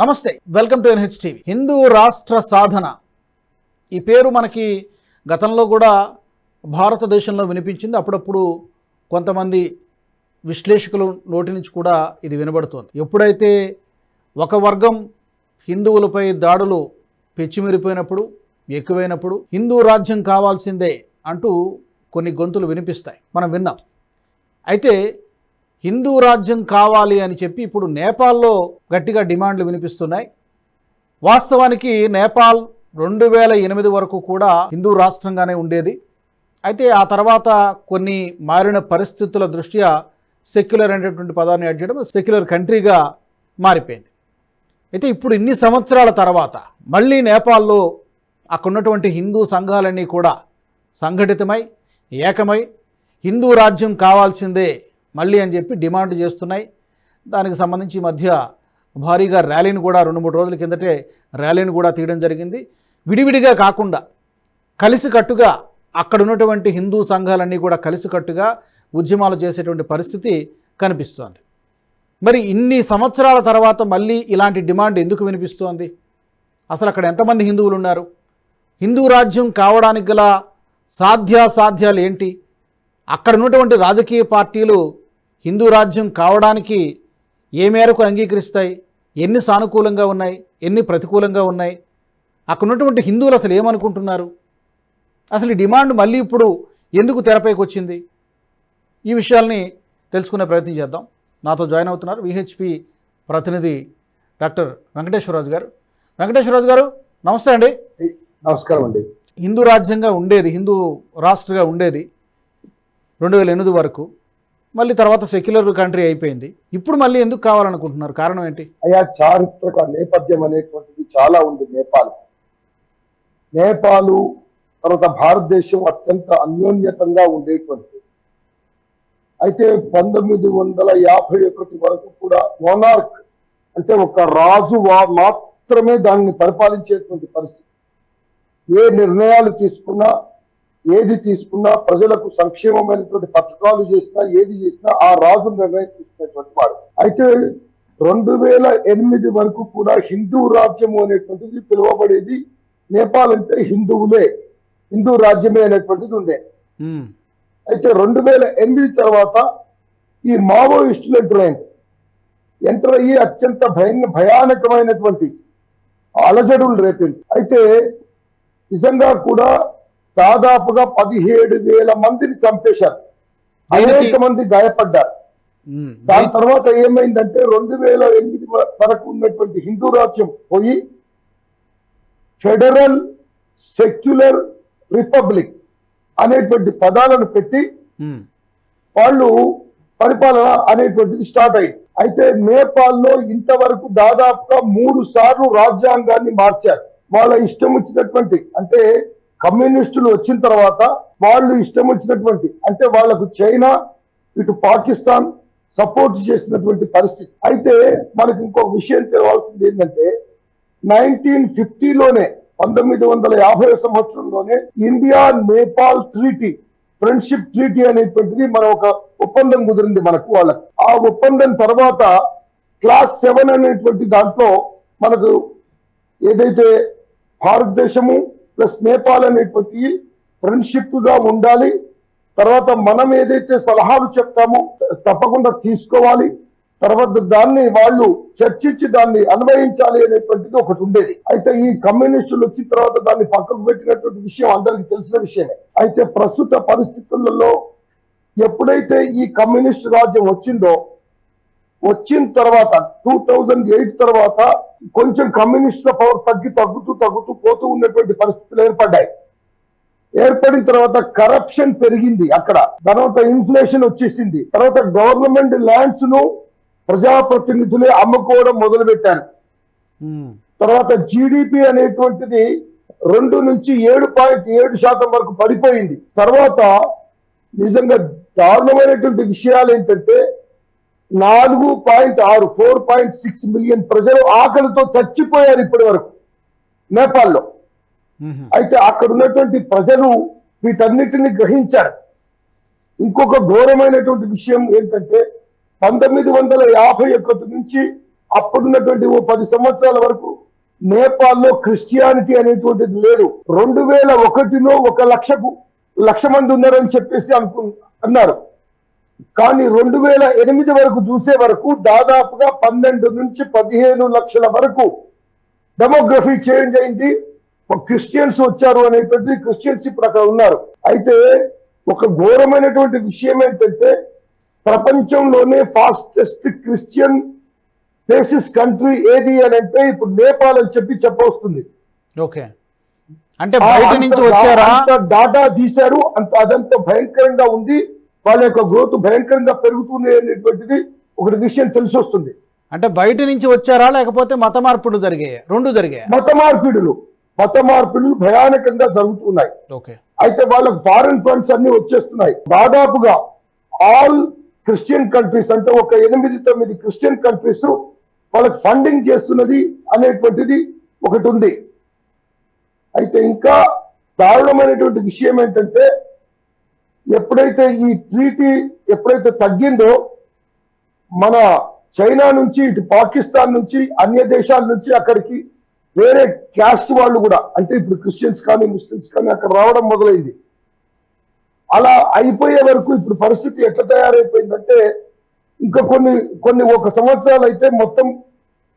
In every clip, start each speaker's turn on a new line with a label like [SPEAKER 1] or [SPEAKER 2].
[SPEAKER 1] నమస్తే welcome to NH TV Hindu Rashtra Sadhana. ఈ పేరు మనకి గతంలో కూడా భారతదేశంలో వినిపించింది. అప్పుడప్పుడు కొంతమంది విశ్లేషకులు నోటి నుంచి కూడా ఇది వినబడుతోంది. ఎప్పుడైతే ఒక వర్గం హిందువులపై దాడులు పెచ్చిమిరిపోయినప్పుడు ఎక్కువైనప్పుడు హిందూ రాజ్యం కావాల్సిందే అంటూ కొన్ని గొంతులు వినిపిస్తాయి. మనం విన్నాం. అయితే హిందూ రాజ్యం కావాలి అని చెప్పి ఇప్పుడు నేపాల్లో గట్టిగా డిమాండ్లు వినిపిస్తున్నాయి. వాస్తవానికి నేపాల్ రెండు వేల ఎనిమిది వరకు కూడా హిందూ రాష్ట్రంగానే ఉండేది. అయితే ఆ తర్వాత కొన్ని మారిన పరిస్థితుల దృష్ట్యా సెక్యులర్ అనేటువంటి పదాన్ని యాడ్ చేయడం సెక్యులర్ కంట్రీగా మారిపోయింది. అయితే ఇప్పుడు ఇన్ని సంవత్సరాల తర్వాత మళ్ళీ నేపాల్లో అక్కడున్నటువంటి హిందూ సంఘాలన్నీ కూడా సంఘటితమై ఏకమై హిందూ రాజ్యం కావాల్సిందే మళ్ళీ అని చెప్పి డిమాండ్ చేస్తున్నాయి. దానికి సంబంధించి ఈ మధ్య భారీగా ర్యాలీని కూడా రెండు మూడు రోజుల కిందటే ర్యాలీని కూడా తీయడం జరిగింది. విడివిడిగా కాకుండా కలిసికట్టుగా అక్కడ ఉన్నటువంటి హిందూ సంఘాలన్నీ కూడా కలిసికట్టుగా ఉద్యమాలు చేసేటువంటి పరిస్థితి కనిపిస్తోంది. మరి ఇన్ని సంవత్సరాల తర్వాత మళ్ళీ ఇలాంటి డిమాండ్ ఎందుకు వినిపిస్తోంది? అసలు అక్కడ ఎంతమంది హిందువులు ఉన్నారు? హిందూ రాజ్యం కావడానికి గల సాధ్యాసాధ్యాలు ఏంటి? అక్కడ ఉన్నటువంటి రాజకీయ పార్టీలు హిందూ రాజ్యం కావడానికి ఏ మేరకు అంగీకరిస్తాయి? ఎన్ని సానుకూలంగా ఉన్నాయి? ఎన్ని ప్రతికూలంగా ఉన్నాయి? అక్కడ ఉన్నటువంటి హిందువులు అసలు ఏమనుకుంటున్నారు? అసలు ఈ డిమాండ్ మళ్ళీ ఇప్పుడు ఎందుకు తెరపైకి వచ్చింది? ఈ విషయాల్ని తెలుసుకునే ప్రయత్నం చేద్దాం. నాతో జాయిన్ అవుతున్నారు విహెచ్పి ప్రతినిధి డాక్టర్ వెంకటేశ్వరరాజు గారు. వెంకటేశ్వరరాజు గారు నమస్తే అండి.
[SPEAKER 2] నమస్కారం అండి.
[SPEAKER 1] హిందూ రాజ్యంగా ఉండేది హిందూ రాష్ట్రగా ఉండేది రెండు వేల ఎనిమిది వరకు. మళ్ళీ తర్వాత సెక్యులర్ కంట్రీ అయిపోయింది. ఇప్పుడు మళ్ళీ ఎందుకు కావాలనుకుంటున్నారు? కారణం ఏంటి?
[SPEAKER 2] అయ్యా చారిత్రక నేపథ్యం అనేటువంటిది చాలా ఉంది నేపాల్. నేపాలు తర్వాత భారతదేశం అత్యంత అన్యోన్యతంగా ఉండేటువంటిది. అయితే పంతొమ్మిది వందల యాభై ఒకటి వరకు కూడా మోనార్క్ అంటే ఒక రాజు మాత్రమే దాన్ని పరిపాలించేటువంటి పరిస్థితి. ఏ నిర్ణయాలు తీసుకున్నా ఏది తీసుకున్నా ప్రజలకు సంక్షేమమైనటువంటి పథకాలు చేసినా ఏది చేసినా ఆ రాజు నిర్ణయం తీసుకునేటువంటి వాడు. అయితే రెండు వేల ఎనిమిది వరకు కూడా హిందూ రాజ్యము అనేటువంటిది పిలువబడేది నేపాల్ అంటే హిందువులే. హిందూ రాజ్యమే అనేటువంటిది ఉండే. అయితే రెండు వేల ఎనిమిది తర్వాత ఈ మావోయిస్టులు ఎంటర్ అయింది ఎంటర్ అయ్యి అత్యంత భయ భయానకమైనటువంటి అలజడులు రేపింది. అయితే నిజంగా కూడా దాదాపుగా పదిహేడు వేల మందిని చంపేశారు? అనేక మంది గాయపడ్డారు. దాని తర్వాత ఏమైందంటే రెండు వేల ఎనిమిది వరకు ఉన్నటువంటి హిందూ రాజ్యం పోయి ఫెడరల్ సెక్యులర్ రిపబ్లిక్ అనేటువంటి పదాలను పెట్టి. వాళ్ళు పరిపాలన అనేటువంటిది స్టార్ట్ అయింది అయితే నేపాల్లో ఇంతవరకు దాదాపుగా మూడు సార్లు రాజ్యాంగాన్ని మార్చారు వాళ్ళ ఇష్టం వచ్చినటువంటి అంటే కమ్యూనిస్టులు వచ్చిన తర్వాత వాళ్ళు ఇష్టం వచ్చినటువంటి అంటే వాళ్ళకు చైనా ఇటు పాకిస్తాన్ సపోర్ట్ చేసినటువంటి పరిస్థితి. అయితే మనకు ఇంకొక విషయం తెలవాల్సింది ఏంటంటే నైన్టీన్ ఫిఫ్టీలోనే పంతొమ్మిది వందల యాభై సంవత్సరంలోనే India Nepal treaty friendship treaty అనేటువంటిది మన ఒక ఒప్పందం కుదిరింది మనకు వాళ్ళకి. ఆ ఒప్పందం తర్వాత క్లాస్ సెవెన్ అనేటువంటి దాంట్లో మనకు ఏదైతే భారతదేశము ప్లస్ నేపాల్ అనేటువంటి ఫ్రెండ్షిప్గా ఉండాలి. తర్వాత మనం ఏదైతే సలహాలు చెప్తామో తప్పకుండా తీసుకోవాలి. తర్వాత దాన్ని వాళ్ళు చర్చించి దాన్ని అన్వయించాలి అనేటువంటిది ఒకటి ఉండేది. అయితే ఈ కమ్యూనిస్టులు వచ్చిన తర్వాత దాన్ని పక్కకు పెట్టినటువంటి విషయం అందరికి తెలిసిన విషయమే. అయితే ప్రస్తుత పరిస్థితులలో ఎప్పుడైతే ఈ కమ్యూనిస్ట్ రాజ్యం వచ్చిందో వచ్చిన తర్వాత టూ థౌజండ్ ఎయిట్ తర్వాత కొంచెం కమ్యూనిస్టుల పవర్ తగ్గి తగ్గుతూ తగ్గుతూ పోతూ ఉన్నటువంటి పరిస్థితులు ఏర్పడ్డాయి. ఏర్పడిన తర్వాత కరప్షన్ పెరిగింది అక్కడ. తర్వాత ఇన్ఫ్లేషన్ వచ్చేసింది. తర్వాత గవర్నమెంట్ ల్యాండ్స్ను ప్రజాప్రతినిధులే అమ్ముకోవడం మొదలు పెట్టారు
[SPEAKER 1] మ్మ్.
[SPEAKER 2] తర్వాత జీడిపి అనేటువంటిది రెండు నుంచి ఏడు పాయింట్ ఏడు శాతం వరకు పడిపోయింది. తర్వాత నిజంగా దారుణమైనటువంటి విషయాలు ఏంటంటే నాలుగు పాయింట్ ఆరు ఫోర్ పాయింట్ సిక్స్ మిలియన్ ప్రజలు ఆకలితో చచ్చిపోయారు ఇప్పటి వరకు. నేపాల్లో. అయితే అక్కడ ఉన్నటువంటి ప్రజలు వీటన్నిటిని గ్రహించారు. ఇంకొక ఘోరమైనటువంటి విషయం ఏంటంటే పంతొమ్మిది వందల యాభై ఒకటి నుంచి అప్పుడున్నటువంటి ఓ పది సంవత్సరాల వరకు నేపాల్లో క్రిస్టియానిటీ అనేటువంటిది లేదు. రెండు వేల ఒకటిలో ఒక లక్షకు లక్ష మంది ఉన్నారని చెప్పేసి అనుకు అన్నారు. కానీ రెండు వేల ఎనిమిది వరకు చూసే వరకు దాదాపుగా పన్నెండు నుంచి పదిహేను లక్షల వరకు డెమోగ్రఫీ చేంజ్ అయింది. క్రిస్టియన్స్ వచ్చారు అనేటువంటి క్రిస్టియన్స్ ఇప్పుడు అక్కడ ఉన్నారు. అయితే ఒక ఘోరమైనటువంటి విషయం ఏంటంటే ప్రపంచంలోనే ఫాస్టెస్ట్ క్రిస్టియన్ ఫేసిస్ కంట్రీ ఏది అని అంటే ఇప్పుడు నేపాల్ అని చెప్పి చెప్పవస్తుంది
[SPEAKER 1] ఓకే. అంటే బయట నుంచి వచ్చారా?
[SPEAKER 2] డాటా తీశారు. అంత అదంత భయంకరంగా ఉంది. వాళ్ళ యొక్క గ్రోత్ భయంకరంగా పెరుగుతుంది అనేటువంటిది ఒకటి విషయం తెలిసి వస్తుంది.
[SPEAKER 1] అంటే బయట నుంచి వచ్చారా లేకపోతే మత మార్పులు జరిగాయి? రెండు జరిగాయి?
[SPEAKER 2] మత మార్పిడులు మత మార్పిడులు భయానకంగా జరుగుతున్నాయి.
[SPEAKER 1] ఓకే.
[SPEAKER 2] అయితే వాళ్ళకి ఫారెన్ ఫండ్స్ అన్ని వచ్చేస్తున్నాయి. దాదాపుగా ఆల్ క్రిస్టియన్ కంట్రీస్ అంటే ఒక ఎనిమిది తొమ్మిది క్రిస్టియన్ కంట్రీస్ వాళ్ళకి ఫండింగ్ చేస్తున్నది అనేటువంటిది ఒకటి ఉంది. అయితే ఇంకా దారుణమైనటువంటి విషయం ఏంటంటే ఎప్పుడైతే ఈ ట్రీటీ ఎప్పుడైతే తగ్గిందో మన చైనా నుంచి ఇటు పాకిస్తాన్ నుంచి అన్య దేశాల నుంచి అక్కడికి వేరే క్యాస్ట్ వాళ్ళు కూడా అంటే ఇప్పుడు క్రిస్టియన్స్ కానీ ముస్లిమ్స్ కానీ అక్కడ రావడం మొదలైంది. అలా అయిపోయే వరకు ఇప్పుడు పరిస్థితి ఎట్లా తయారైపోయిందంటే ఇంకా కొన్ని కొన్ని ఒక సంవత్సరాలు అయితే మొత్తం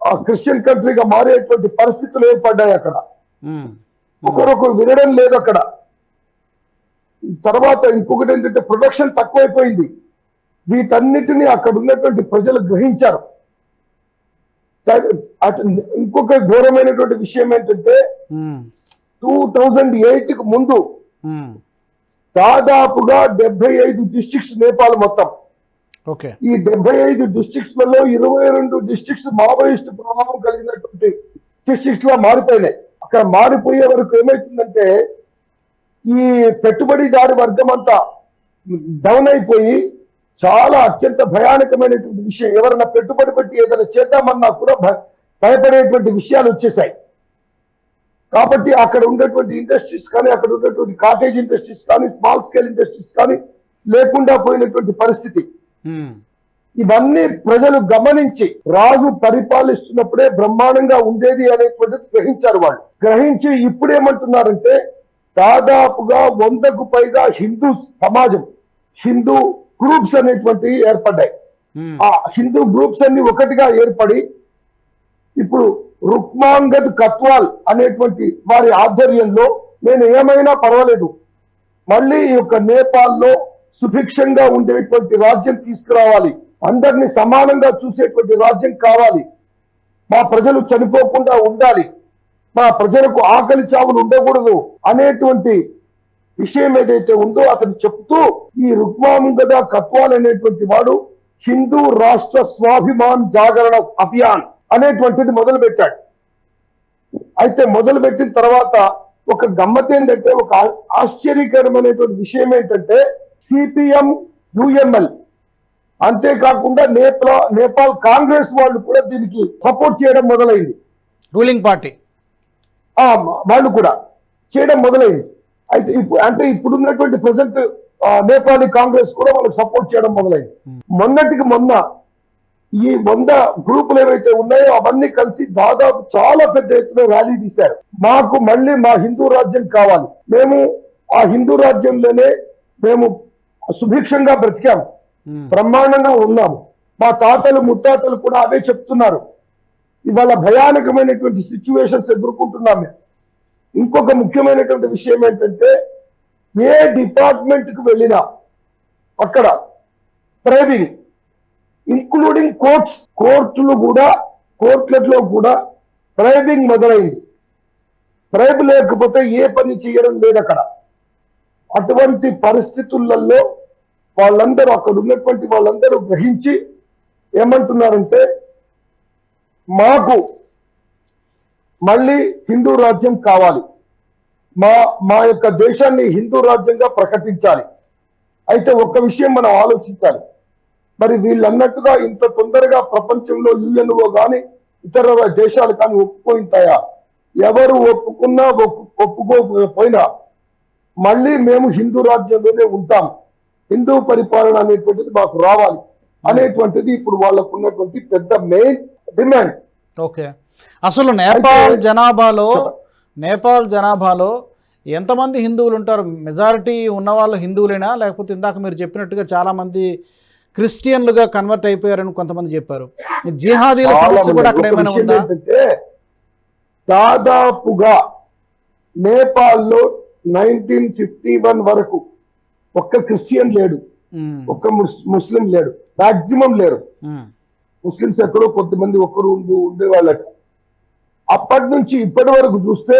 [SPEAKER 2] ఆ క్రిస్టియన్ కంట్రీగా మారేటువంటి పరిస్థితులు ఏర్పడ్డాయి అక్కడ. ఒకరొకరు వినడం లేదు అక్కడ. తర్వాత ఇంకొకటి ఏంటంటే ప్రొడక్షన్ తక్కువైపోయింది. వీటన్నిటిని అక్కడ ఉన్నటువంటి ప్రజలు గ్రహించారు. ఇంకొక ఘోరమైనటువంటి విషయం ఏంటంటే. టూ థౌజండ్ ఎయిట్కి ముందు. దాదాపుగా డెబ్బై ఐదు డిస్ట్రిక్ట్స్ నేపాల్ మొత్తం.
[SPEAKER 1] ఓకే.
[SPEAKER 2] ఈ డెబ్బై ఐదు డిస్ట్రిక్ట్స్లలో ఇరవై రెండు డిస్ట్రిక్ట్స్ మావోయిస్ట్ ప్రభావం కలిగినటువంటి డిస్ట్రిక్ట్స్గా మారిపోయినాయి. అక్కడ మారిపోయే వరకు ఏమైతుందంటే ఈ పెట్టుబడిదారు వర్గం అంతా డౌన్ అయిపోయి చాలా అత్యంత భయానకమైనటువంటి విషయం. ఎవరైనా పెట్టుబడి పెట్టి ఏదైనా చేద్దామన్నా కూడా భయపడేటువంటి విషయాలు వచ్చేసాయి. కాబట్టి అక్కడ ఉన్నటువంటి ఇండస్ట్రీస్ కానీ అక్కడ ఉన్నటువంటి కాటేజ్ ఇండస్ట్రీస్ కానీ స్మాల్ స్కేల్ ఇండస్ట్రీస్ కానీ లేకుండా పోయినటువంటి పరిస్థితి. ఇవన్నీ ప్రజలు గమనించి రాజు పరిపాలిస్తున్నప్పుడే బ్రహ్మాండంగా ఉండేది అనేటువంటిది గ్రహించారు వాళ్ళు. గ్రహించి ఇప్పుడు ఏమంటున్నారంటే దాదాపుగా వందకు పైగా హిందూ సమాజం హిందూ గ్రూప్స్ అనేటువంటివి ఏర్పడ్డాయి. ఆ హిందూ గ్రూప్స్ అన్ని ఒకటిగా ఏర్పడి ఇప్పుడు రుక్మాంగద్ కత్వాల్ అనేటువంటి వారి ఆధ్వర్యంలో నేను ఏమైనా పర్వాలేదు. మళ్ళీ ఈ యొక్క నేపాల్లో సుభిక్షంగా ఉండేటువంటి రాజ్యం తీసుకురావాలి. అందరినీ సమానంగా చూసేటువంటి రాజ్యం కావాలి. మా ప్రజలు చనిపోకుండా ఉండాలి. మా ప్రజలకు ఆకలి చావులు ఉండకూడదు అనేటువంటి విషయం ఏదైతే ఉందో అతను చెప్తూ ఈ రుక్మాంగద కత్వాల్ అనేటువంటి వాడు హిందూ రాష్ట్ర స్వాభిమాన్ జాగరణ అభియాన్ అనేటువంటిది మొదలు పెట్టాడు అయితే మొదలు పెట్టిన తర్వాత ఒక గమ్మత్ ఏంటంటే ఒక ఆశ్చర్యకరమైనటువంటి విషయం ఏంటంటే సిపిఎం యుఎంఎల్ అంతేకాకుండా నేపాల్ నేపాల్ కాంగ్రెస్ వాళ్ళు కూడా దీనికి సపోర్ట్ చేయడం మొదలైంది.
[SPEAKER 1] Ruling party.
[SPEAKER 2] వాళ్ళు కూడా చేయడం మొదలైంది. అయితే ఇప్పుడు అంటే ఇప్పుడు ఉన్నటువంటి ప్రజెంట్ నేపాలీ కాంగ్రెస్ కూడా వాళ్ళకి సపోర్ట్ చేయడం మొదలైంది. మొన్నటికి మొన్న ఈ వంద గ్రూపులు ఏవైతే ఉన్నాయో అవన్నీ కలిసి దాదాపు చాలా పెద్ద ఎత్తున ర్యాలీ తీశారు. మాకు మళ్ళీ మా హిందూ రాజ్యం కావాలి. మేము ఆ హిందూ రాజ్యంలోనే మేము సుభిక్షంగా బ్రతికాము.
[SPEAKER 1] ఉమ్.
[SPEAKER 2] బ్రహ్మాండంగా ఉన్నాము. మా తాతలు ముత్తాతలు కూడా అవే చెప్తున్నారు. ఇవాళ భయానకమైనటువంటి సిచ్యువేషన్స్ ఎదుర్కొంటున్నాం మేము ఇంకొక ముఖ్యమైనటువంటి విషయం ఏంటంటే ఏ డిపార్ట్మెంట్కి వెళ్ళినా అక్కడ ప్రైవింగ్ ఇంక్లూడింగ్ కోర్ట్స్ కోర్టులు కూడా కోర్టులలో కూడా ప్రైవింగ్ మొదలైంది. ప్రైబ్ లేకపోతే ఏ పని చేయడం లేదు అక్కడ. అటువంటి పరిస్థితులలో వాళ్ళందరూ అక్కడ ఉన్నటువంటి వాళ్ళందరూ గ్రహించి ఏమంటున్నారంటే మాకు మళ్ళీ హిందూ రాజ్యం కావాలి. మా మా యొక్క దేశాన్ని హిందూ రాజ్యంగా ప్రకటించాలి. అయితే ఒక్క విషయం మనం ఆలోచించాలి. మరి వీళ్ళన్నట్టుగా ఇంత తొందరగా ప్రపంచంలో యుఎన్ఓ కానీ ఇతర దేశాలు కానీ ఒప్పుకుంటాయా? ఎవరు ఒప్పుకున్నా ఒప్పు- మళ్ళీ మేము హిందూ రాజ్యంలోనే ఉంటాం. హిందూ పరిపాలన అనేటువంటిది మాకు రావాలి. అనేటువంటిది ఇప్పుడు వాళ్ళకు ఉన్నటువంటి పెద్ద మెయిన్ డిమాండ్.
[SPEAKER 1] ఓకే. అసలు నేపాల్ జనాభాలో నేపాల్ జనాభాలో ఎంతమంది హిందువులు ఉంటారు? మెజారిటీ ఉన్నవాళ్ళు హిందువులేనా? లేకపోతే ఇందాక మీరు చెప్పినట్టుగా చాలామంది క్రిస్టియన్లుగా కన్వర్ట్ అయిపోయారని కొంతమంది చెప్పారు. జిహాదీల సమస్య. కూడా అక్కడ ఏమైనా ఉందా?
[SPEAKER 2] దాదాపుగా నేపాల్లో నైన్టీన్ ఫిఫ్టీ వన్ వరకు ఒక్క క్రిస్టియన్ లేడు. ఒక్క ముస్- ముస్లిం లేడు. మాక్సిమం లేరు.
[SPEAKER 1] ఉమ్,
[SPEAKER 2] ముస్లిమ్స్ ఎక్కడో కొంతమంది ఒక్కరు ఉండి ఉండేవాళ్ళట. అప్పటి నుంచి ఇప్పటి వరకు చూస్తే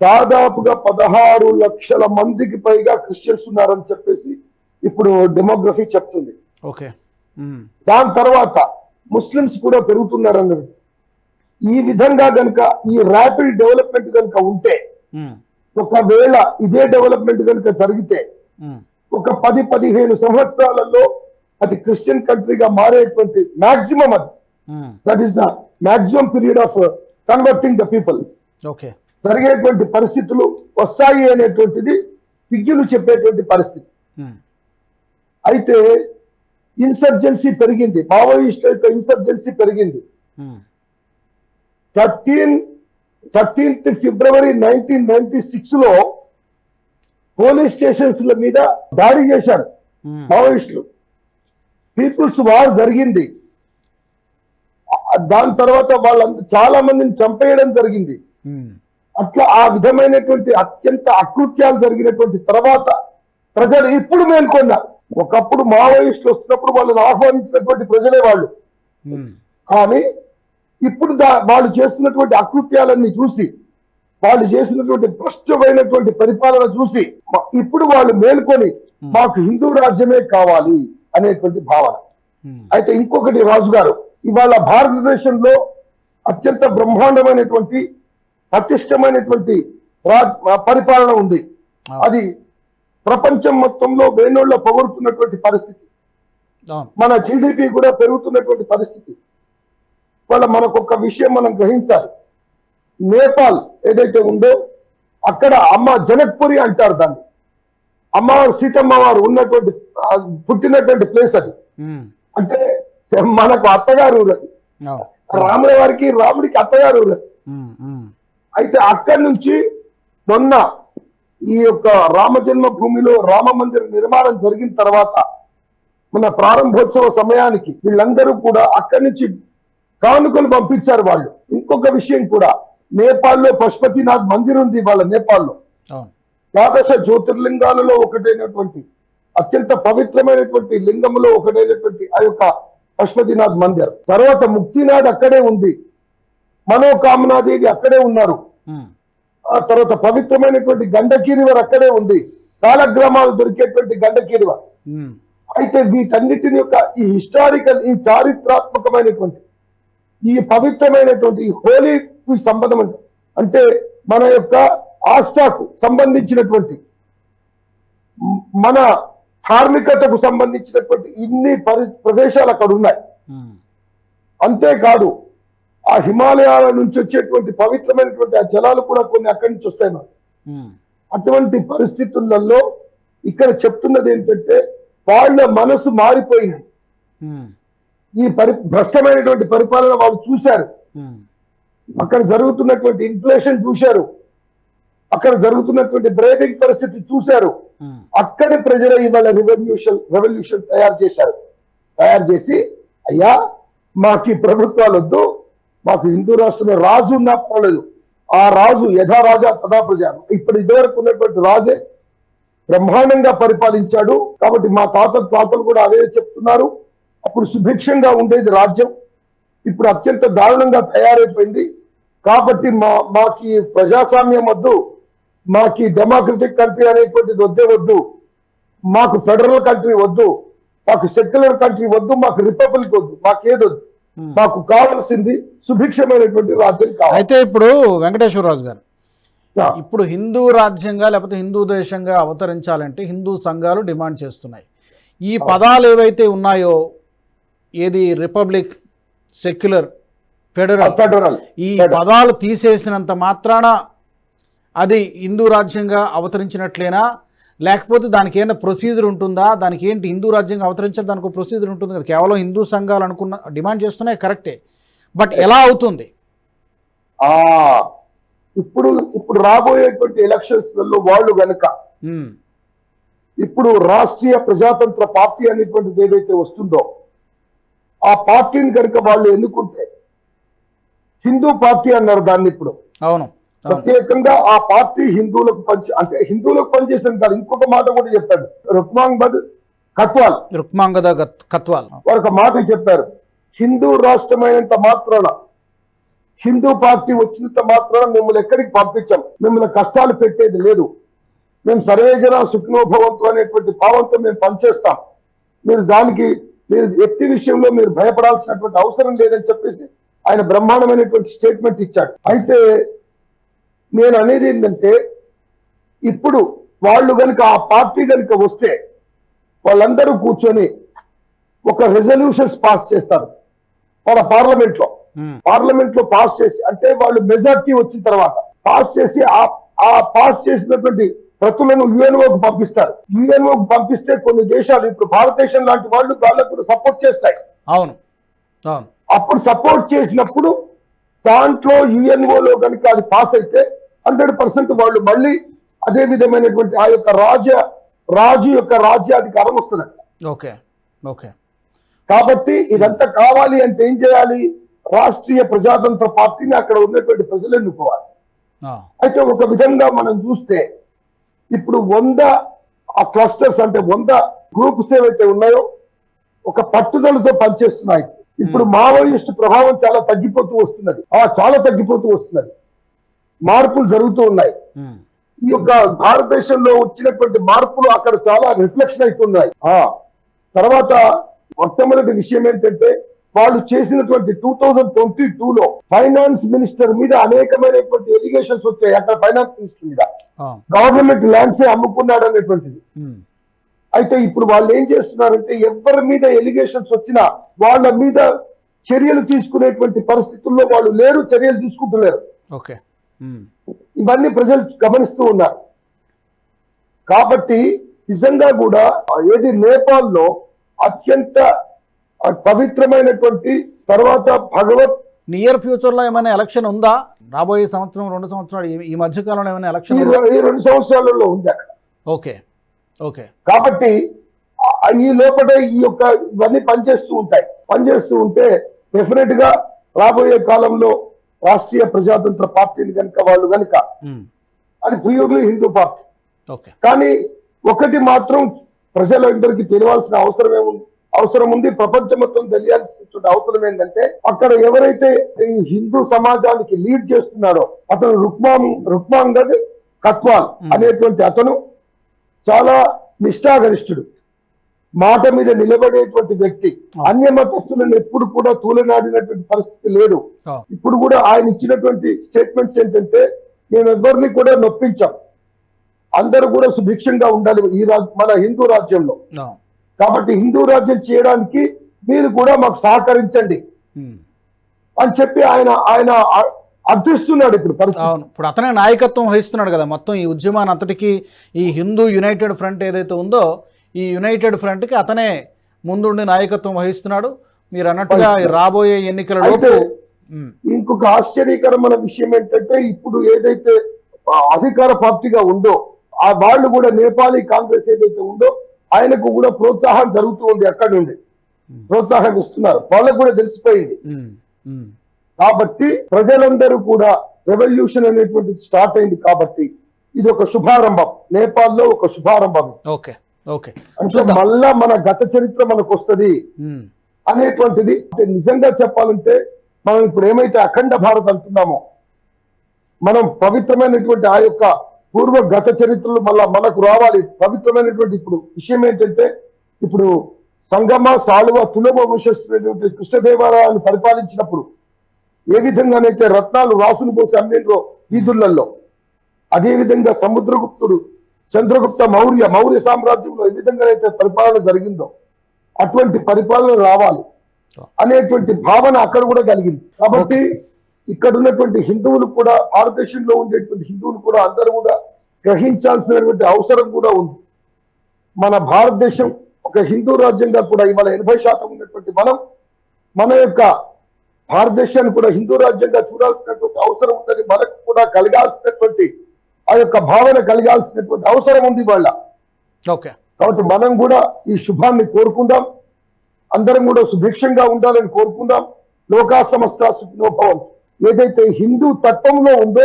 [SPEAKER 2] దాదాపుగా పదహారు లక్షల మందికి పైగా క్రిస్టియన్స్ ఉన్నారని చెప్పేసి ఇప్పుడు డెమోగ్రఫీ చెప్తుంది.
[SPEAKER 1] ఓకే.
[SPEAKER 2] దాని తర్వాత ముస్లిమ్స్ కూడా పెరుగుతున్నారన్నది. ఈ విధంగా గనుక ఈ ర్యాపిడ్ డెవలప్మెంట్ కనుక ఉంటే ఒకవేళ ఇదే డెవలప్మెంట్ కనుక జరిగితే ఒక పది పదిహేను సంవత్సరాలలో అది క్రిస్టియన్ కంట్రీగా మారేటువంటి మాక్సిమం అది. That is the maximum period of converting the people
[SPEAKER 1] okay
[SPEAKER 2] జరిగేటువంటి పరిస్థితులు వస్తాయి అనేటువంటిది విజ్ఞులు చెప్పేటువంటి పరిస్థితి.
[SPEAKER 1] ఉమ్,
[SPEAKER 2] అయితే ఇన్సర్జెన్సీ పెరిగింది. మావోయిస్ట్ యొక్క ఇన్సర్జెన్సీ పెరిగింది. థర్టీన్ థర్టీన్త్ ఫిబ్రవరి నైన్టీన్ నైన్టీ సిక్స్లో పోలీస్ స్టేషన్స్ మీద దాడి చేశారు మావోయిస్టులు పీపుల్స్ వార్ జరిగింది. దాని తర్వాత వాళ్ళంతా చాలా మందిని చంపేయడం జరిగింది.
[SPEAKER 1] ఉమ్,
[SPEAKER 2] అట్లా ఆ విధమైనటువంటి అత్యంత అకృత్యాలు జరిగినటువంటి తర్వాత ప్రజలు ఇప్పుడు మేల్కొన్నారు. ఒకప్పుడు మావోయిస్టులు వస్తున్నప్పుడు వాళ్ళని ఆహ్వానించినటువంటి ప్రజలే వాళ్ళు.
[SPEAKER 1] ఉమ్,
[SPEAKER 2] కానీ ఇప్పుడు దా- వాళ్ళు చేస్తున్నటువంటి అకృత్యాలన్నీ చూసి వాళ్ళు చేసినటువంటి భ్రష్టమైనటువంటి పరిపాలన చూసి ఇప్పుడు వాళ్ళు మేల్కొని మాకు హిందూ రాజ్యమే కావాలి. అనేటువంటి భావన. అయితే ఇంకొకటి రాజు గారు ఇవాళ భారతదేశంలో అత్యంత బ్రహ్మాండమైనటువంటి పటిష్టమైనటువంటి పరిపాలన ఉంది. అది ప్రపంచం మొత్తంలో వేణోళ్ళ పొగుడుతున్నటువంటి పరిస్థితి. మన జీడిపి కూడా పెరుగుతున్నటువంటి పరిస్థితి. వాళ్ళ మనకు ఒక విషయం మనం గ్రహించాలి. నేపాల్ ఏదైతే ఉందో అక్కడ అమ్మ జనక్పురి అంటారు దాన్ని. అమ్మవారు సీతమ్మ వారు ఉన్నటువంటి పుట్టినటువంటి ప్లేస్ అది. అంటే మనకు అత్తగారు రాముల వారికి రాముడికి అత్తగారు అయితే అక్కడి నుంచి మొన్న ఈ యొక్క రామ జన్మ భూమిలో రామ మందిర నిర్మాణం జరిగిన తర్వాత మన ప్రారంభోత్సవ సమయానికి వీళ్ళందరూ కూడా అక్కడి నుంచి కానుకలు పంపించారు వాళ్ళు. ఇంకొక విషయం కూడా నేపాల్లో పశుపతినాథ్ మందిర్ ఉంది వాళ్ళ నేపాల్లో. ద్వాదశ జ్యోతిర్లింగాలలో ఒకటైనటువంటి అత్యంత పవిత్రమైనటువంటి లింగంలో ఒకటైనటువంటి ఆ యొక్క పశుపతినాథ్ మందిర్. తర్వాత ముక్తినాథ్ అక్కడే ఉంది. మనోకామనాదేవి అక్కడే ఉన్నారు. ఆ తర్వాత పవిత్రమైనటువంటి గండకీరివర్ అక్కడే ఉంది. చాలా గ్రామాలు దొరికేటువంటి గండకీరివర్. అయితే వీటన్నిటిని యొక్క ఈ హిస్టారికల్ ఈ చారిత్రాత్మకమైనటువంటి ఈ పవిత్రమైనటువంటి ఈ హోలీకి సంబంధం అంటే- అంటే మన యొక్క ఆస్థాకు సంబంధించినటువంటి మన ధార్మికతకు సంబంధించినటువంటి ఇన్ని పరి ప్రదేశాలు అక్కడ ఉన్నాయి. అంతేకాదు ఆ హిమాలయాల నుంచి వచ్చేటువంటి పవిత్రమైనటువంటి ఆ జలాలు కూడా కొన్ని అక్కడి నుంచి వస్తాయి.
[SPEAKER 1] ఉమ్,
[SPEAKER 2] అటువంటి పరిస్థితులలో ఇక్కడ చెప్తున్నది ఏంటంటే వాళ్ళ మనసు మారిపోయింది. ఈ పరి భ్రష్టమైనటువంటి పరిపాలన వాళ్ళు చూశారు. అక్కడ జరుగుతున్నటువంటి ఇన్ఫ్లేషన్ చూశారు. అక్కడ జరుగుతున్నటువంటి బ్రేకింగ్ పరిస్థితి చూశారు. అక్కడి ప్రజలు ఇవాళ రెవల్యూషన్ రెవల్యూషన్ తయారు చేశారు. తయారు చేసి అయ్యా మాకు ఈ ప్రభుత్వాలు వద్దు మాకు హిందూ రాష్ట్రంలో రాజు ఉన్నా పోలేదు ఆ రాజు యథారాజా తదా ప్రజ. ఇప్పుడు ఇదివరకు ఉన్నటువంటి రాజే బ్రహ్మాండంగా పరిపాలించాడు. కాబట్టి మా తాత తాతలు కూడా అదే చెప్తున్నారు. అప్పుడు సుభిక్షంగా ఉండేది రాజ్యం. ఇప్పుడు అత్యంత దారుణంగా తయారైపోయింది. కాబట్టి మా మాకు ప్రజాస్వామ్యం వద్దు. మాకు డెమోక్రటిక్ కంట్రీ అనేటువంటిది వద్దే వద్దు. మాకు ఫెడరల్ కంట్రీ వద్దు. మాకు సెక్యులర్ కంట్రీ వద్దు. మాకు రిపబ్లిక్ వద్దు. మాకేదొద్దు
[SPEAKER 1] ఉమ్.
[SPEAKER 2] మాకు కావాల్సింది సుభిక్షమైనటువంటి రాజ్యం కావాలి.
[SPEAKER 1] అయితే ఇప్పుడు వెంకటేశ్వరరాజు గారు. ఇప్పుడు హిందూ రాజ్యంగా లేకపోతే హిందూ దేశంగా అవతరించాలంటే హిందూ సంఘాలు డిమాండ్ చేస్తున్నాయి. ఈ పదాలు ఏవైతే ఉన్నాయో ఏది రిపబ్లిక్ సెక్యులర్ ఫెడరల్
[SPEAKER 2] ఫెడరల్.
[SPEAKER 1] ఈ. పదాలు తీసేసినంత మాత్రాన అది హిందూ రాజ్యంగా అవతరించినట్లేనా? లేకపోతే దానికి ఏమైనా ప్రొసీజర్ ఉంటుందా? దానికి ఏంటి హిందూ రాజ్యంగా అవతరించడం దానికి ప్రొసీజర్ ఉంటుంది కదా. కేవలం హిందూ సంఘాలు అనుకున్న డిమాండ్ చేస్తున్నాయి కరెక్టే. బట్ ఎలా అవుతుంది?
[SPEAKER 2] ఇప్పుడు ఇప్పుడు రాబోయేటువంటి ఎలక్షన్స్లలో వాళ్ళు గనక ఇప్పుడు రాష్ట్రీయ ప్రజాతంత్ర పార్టీ అనేటువంటిది ఏదైతే వస్తుందో ఆ పార్టీని కనుక వాళ్ళు ఎన్నుకుంటే హిందూ పార్టీ అన్నారు దాన్ని ఇప్పుడు.
[SPEAKER 1] అవును.
[SPEAKER 2] ప్రత్యేకంగా ఆ పార్టీ హిందువులకు పనిచే అంటే హిందువులకు పనిచేసిన కాదు ఇంకొక మాట కూడా చెప్పాడు. రుక్మాంగద్ కత్వాల్.
[SPEAKER 1] రుక్మాంగద కత్వాల్.
[SPEAKER 2] వారు ఒక మాట చెప్పారు. హిందూ రాష్ట్రమైనంత మాత్రాన హిందూ పార్టీ వచ్చినంత మాత్రాన మిమ్మల్ని ఎక్కడికి పంపించాం. మిమ్మల్ని కష్టాలు పెట్టేది లేదు. మేము సర్వేజన సుఖనోభవంతో అనేటువంటి భావంతో మేము పనిచేస్తాం. మీరు దానికి మీరు వ్యక్తి విషయంలో మీరు భయపడాల్సినటువంటి అవసరం లేదని చెప్పేసి ఆయన బ్రహ్మాండమైనటువంటి స్టేట్మెంట్ ఇచ్చాడు. అయితే నేను అనేది ఏంటంటే ఇప్పుడు వాళ్ళు గనుక ఆ పార్టీ గనుక వస్తే వాళ్ళందరూ కూర్చొని ఒక రెజల్యూషన్స్ పాస్ చేస్తారు. వాళ్ళ పార్లమెంట్లో
[SPEAKER 1] ఉమ్,
[SPEAKER 2] పార్లమెంట్లో పాస్ చేసి అంటే వాళ్ళు మెజార్టీ వచ్చిన తర్వాత పాస్ చేసి ఆ ఆ పాస్ చేసినటువంటి ప్రతులను యుఎన్ఓకి పంపిస్తారు. యుఎన్ఓకి పంపిస్తే కొన్ని దేశాలు ఇప్పుడు భారతదేశం లాంటి వాళ్ళు వాళ్ళకు కూడా సపోర్ట్ చేస్తాయి.
[SPEAKER 1] అవును. అవును.
[SPEAKER 2] అప్పుడు సపోర్ట్ చేసినప్పుడు దాంట్లో యుఎన్ఓలో కనుక అది పాస్ అయితే హండ్రెడ్ పర్సెంట్ వాళ్ళు మళ్ళీ అదే విధమైనటువంటి ఆ యొక్క రాజ రాజు యొక్క రాజ్యాధికారం వస్తున్నట్టు
[SPEAKER 1] ఓకే ఓకే.
[SPEAKER 2] కాబట్టి ఇదంతా కావాలి అంటే ఏం చేయాలి? రాష్ట్రీయ ప్రజాతంత్ర పార్టీని అక్కడ ఉన్నటువంటి ప్రజలు ఎన్నుకోవాలి. అయితే ఒక విధంగా మనం చూస్తే ఇప్పుడు వంద ఆ క్లస్టర్స్ అంటే వంద గ్రూప్స్ ఏవైతే ఉన్నాయో ఒక పట్టుదలతో పనిచేస్తున్నాయి. ఇప్పుడు మావోయిస్ట్ ప్రభావం చాలా తగ్గిపోతూ వస్తున్నది. ఆ చాలా తగ్గిపోతూ వస్తున్నది. మార్పులు జరుగుతూ ఉన్నాయి. ఈ యొక్క భారతదేశంలో వచ్చినటువంటి మార్పులు అక్కడ చాలా రిఫ్లెక్షన్ అవుతున్నాయి ఆ తర్వాత మొట్టమొదటి విషయం ఏంటంటే వాళ్ళు చేసినటువంటి టూ థౌజండ్ ట్వంటీ టూ లో ఫైనాన్స్ మినిస్టర్ మీద అనేకమైనటువంటి ఎలిగేషన్స్ వచ్చాయి. అక్కడ ఫైనాన్స్ మినిస్టర్ మీద. గవర్నమెంట్ ల్యాండ్స్ అమ్ముకున్నాడు అనేటువంటిది. అయితే ఇప్పుడు వాళ్ళు ఏం చేస్తున్నారంటే ఎవరి మీద ఎలిగేషన్స్ వచ్చినా వాళ్ళ మీద చర్యలు తీసుకునేటువంటి పరిస్థితుల్లో వాళ్ళు లేరు చర్యలు తీసుకుంటున్నారు
[SPEAKER 1] ఓకే.
[SPEAKER 2] ఇవన్నీ ప్రజలు గమనిస్తూ ఉన్నారు. కాబట్టి నిజంగా కూడా ఏది నేపాల్లో అత్యంత పవిత్రమైనటువంటి తర్వాత భగవత్
[SPEAKER 1] నియర్ ఫ్యూచర్లో ఏమైనా ఎలక్షన్ ఉందా? రాబోయే సంవత్సరం రెండు సంవత్సరాలు ఈ- మధ్య కాలంలో ఏమైనా ఎలక్షన్
[SPEAKER 2] ఈ రెండు సంవత్సరాలలో ఉంది అక్కడ.
[SPEAKER 1] ఓకే. ఓకే.
[SPEAKER 2] కాబట్టి ఈ లోపల ఈ యొక్క ఇవన్నీ పనిచేస్తూ ఉంటాయి. పనిచేస్తూ ఉంటే డెఫినెట్గా రాబోయే కాలంలో రాష్ట్రీయ ప్రజాతంత్ర పార్టీని కనుక వాళ్ళు కనుక అది ప్యూర్లీ హిందూ పార్టీ కానీ ఒకటి మాత్రం ప్రజలందరికీ తెలియాల్సిన అవసరం ఏముంది అవసరం ఉంది. ప్రపంచం మొత్తం తెలియాల్సిన అవసరం ఏంటంటే అక్కడ ఎవరైతే ఈ హిందూ సమాజానికి లీడ్ చేస్తున్నాడో అతను రుక్మాం రుక్మాంగద్ కత్వాల్ అనేటువంటి అతను చాలా నిష్ఠాగరిష్ఠుడు. మాట మీద నిలబడేటువంటి వ్యక్తి అన్య మతస్థులను ఎప్పుడు కూడా తూలనాడినటువంటి పరిస్థితి లేదు. ఇప్పుడు కూడా ఆయన ఇచ్చినటువంటి స్టేట్మెంట్స్ ఏంటంటే మేము ఎవరిని కూడా నొప్పించాం. అందరూ కూడా సుభిక్షంగా ఉండాలి ఈ మన హిందూ రాజ్యంలో. కాబట్టి హిందూ రాజ్యం చేయడానికి మీరు కూడా మాకు సహకరించండి. అని చెప్పి ఆయన ఆయన అర్థిస్తున్నాడు ఇప్పుడు
[SPEAKER 1] అవును. ఇప్పుడు అతనే నాయకత్వం వహిస్తున్నాడు కదా. మొత్తం ఈ ఉద్యమాన్ని అంతటికి ఈ హిందూ యునైటెడ్ ఫ్రంట్ ఏదైతే ఉందో ఈ యునైటెడ్ ఫ్రంట్కి అతనే ముందుండి నాయకత్వం వహిస్తున్నాడు. మీరు అన్నట్టుగా రాబోయే ఎన్నికల లోపు
[SPEAKER 2] ఇంకొక ఆశ్చర్యకరమైన విషయం ఏంటంటే ఇప్పుడు ఏదైతే అధికార పార్టీగా ఉందో ఆ వాళ్ళు కూడా నేపాలీ కాంగ్రెస్ ఏదైతే ఉందో ఆయనకు కూడా ప్రోత్సాహం జరుగుతూ ఉంది అక్కడి నుండి. ప్రోత్సాహం ఇస్తున్నారు. వాళ్ళకు కూడా తెలిసిపోయింది. కాబట్టి ప్రజలందరూ కూడా రెవల్యూషన్ అనేటువంటిది స్టార్ట్ అయింది కాబట్టి ఇది ఒక శుభారంభం. నేపాల్లో ఒక శుభారంభం.
[SPEAKER 1] ఓకే.
[SPEAKER 2] అంటే మళ్ళా మన గత చరిత్ర మనకు వస్తుంది. అనేటువంటిది అంటే నిజంగా చెప్పాలంటే మనం ఇప్పుడు ఏమైతే అఖండ భారత్ అంటున్నామో మనం పవిత్రమైనటువంటి ఆ యొక్క పూర్వ గత చరిత్రలు మళ్ళా మనకు రావాలి. పవిత్రమైనటువంటి ఇప్పుడు విషయం ఏంటంటే ఇప్పుడు సంగమ సాలువ తులమ వంశస్థుడైనటువంటి కృష్ణదేవరాయలు పరిపాలించినప్పుడు ఏ విధంగానైతే రత్నాలు రాసులు పోసి అన్నింటిలో వీధులలో అదే విధంగా సముద్రగుప్తుడు చంద్రగుప్త మౌర్య మౌర్య సామ్రాజ్యంలో ఏ విధంగా అయితే పరిపాలన జరిగిందో అటువంటి పరిపాలన రావాలి అనేటువంటి భావన అక్కడ కూడా కలిగింది. కాబట్టి ఇక్కడ ఉన్నటువంటి హిందువులు కూడా భారతదేశంలో ఉండేటువంటి హిందువులు కూడా అందరూ కూడా గ్రహించాల్సినటువంటి అవసరం కూడా ఉంది. మన భారతదేశం ఒక హిందూ రాజ్యంగా కూడా ఇవాళ ఎనభై శాతం ఉన్నటువంటి మనం మన యొక్క భారతదేశాన్ని కూడా హిందూ రాజ్యంగా చూడాల్సినటువంటి అవసరం ఉందని మనకు కూడా కలిగాల్సినటువంటి ఆ యొక్క భావన కలిగాల్సినటువంటి అవసరం ఉంది వాళ్ళ
[SPEAKER 1] ఓకే.
[SPEAKER 2] కాబట్టి మనం కూడా ఈ శుభాన్ని కోరుకుందాం. అందరం కూడా సుభిక్షంగా ఉండాలని కోరుకుందాం. లోకా సమస్త సుఖినోభవం ఏదైతే హిందూ తత్వంలో ఉందో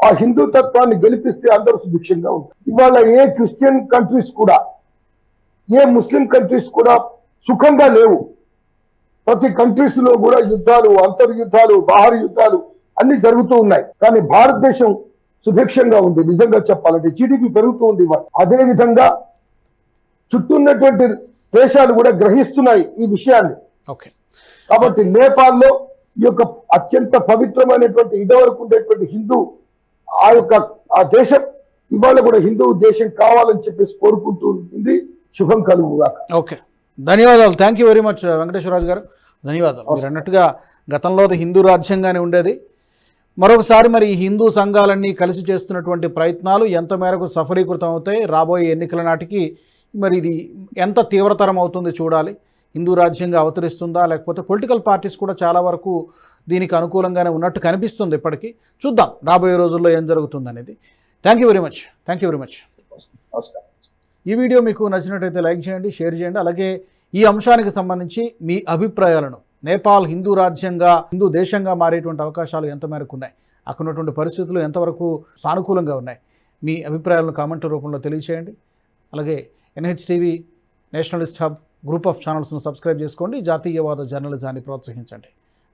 [SPEAKER 2] ఆ హిందూ తత్వాన్ని గెలిపిస్తే అందరూ సుభిక్షంగా ఉంటారు. ఇవాళ ఏ క్రిస్టియన్ కంట్రీస్ కూడా ఏ ముస్లిం కంట్రీస్ కూడా సుఖంగా లేవు. ప్రతి కంట్రీస్లో కూడా యుద్ధాలు అంతర్యుద్ధాలు బాహర యుద్ధాలు అన్ని జరుగుతూ ఉన్నాయి. కానీ భారతదేశం సుభిక్షంగా ఉంది నిజంగా చెప్పాలంటే జీడిపి పెరుగుతూ ఉంది. అదే విధంగా చుట్టూ ఉన్నటువంటి దేశాలు కూడా గ్రహిస్తున్నాయి ఈ విషయాన్ని.
[SPEAKER 1] ఓకే.
[SPEAKER 2] కాబట్టి నేపాల్లో ఈ యొక్క అత్యంత పవిత్రమైనటువంటి ఇదివరకు ఉండేటువంటి హిందూ ఆ యొక్క ఆ దేశం ఇవాళ కూడా హిందూ దేశం కావాలని చెప్పేసి కోరుకుంటూ ఉంటుంది శుభం కలుగుగాక.
[SPEAKER 1] ఓకే. ధన్యవాదాలు. Thank you very much Venkateswararaju garu. ధన్యవాదాలు. మీరు అన్నట్టుగా గతంలో హిందూ రాజ్యంగానే ఉండేది. మరొకసారి మరి ఈ హిందూ సంఘాలన్నీ కలిసి చేస్తున్నటువంటి ప్రయత్నాలు ఎంత మేరకు సఫలీకృతం అవుతాయి? రాబోయే ఎన్నికల నాటికి మరి ఇది ఎంత తీవ్రతరం అవుతుంది చూడాలి. హిందూ రాజ్యంగా అవతరిస్తుందా? లేకపోతే పొలిటికల్ పార్టీస్ కూడా చాలా వరకు దీనికి అనుకూలంగానే ఉన్నట్టు కనిపిస్తుంది ఇప్పటికీ. చూద్దాం రాబోయే రోజుల్లో ఏం జరుగుతుంది అనేది thank you very much thank you very much ఈ వీడియో మీకు నచ్చినట్టయితే లైక్ చేయండి షేర్ చేయండి. అలాగే ఈ అంశానికి సంబంధించి మీ అభిప్రాయాలను నేపాల్ హిందూ రాజ్యంగా హిందూ దేశంగా మారేటువంటి అవకాశాలు ఎంత మేరకు ఉన్నాయి? అక్కడ ఉన్నటువంటి పరిస్థితులు ఎంతవరకు సానుకూలంగా ఉన్నాయి? మీ అభిప్రాయాలను కామెంట్ల రూపంలో తెలియచేయండి. అలాగే NHTV nationalist hub group of ఛానల్స్ను subscribe చేసుకోండి. జాతీయవాద జర్నలిజాన్ని ప్రోత్సహించండి.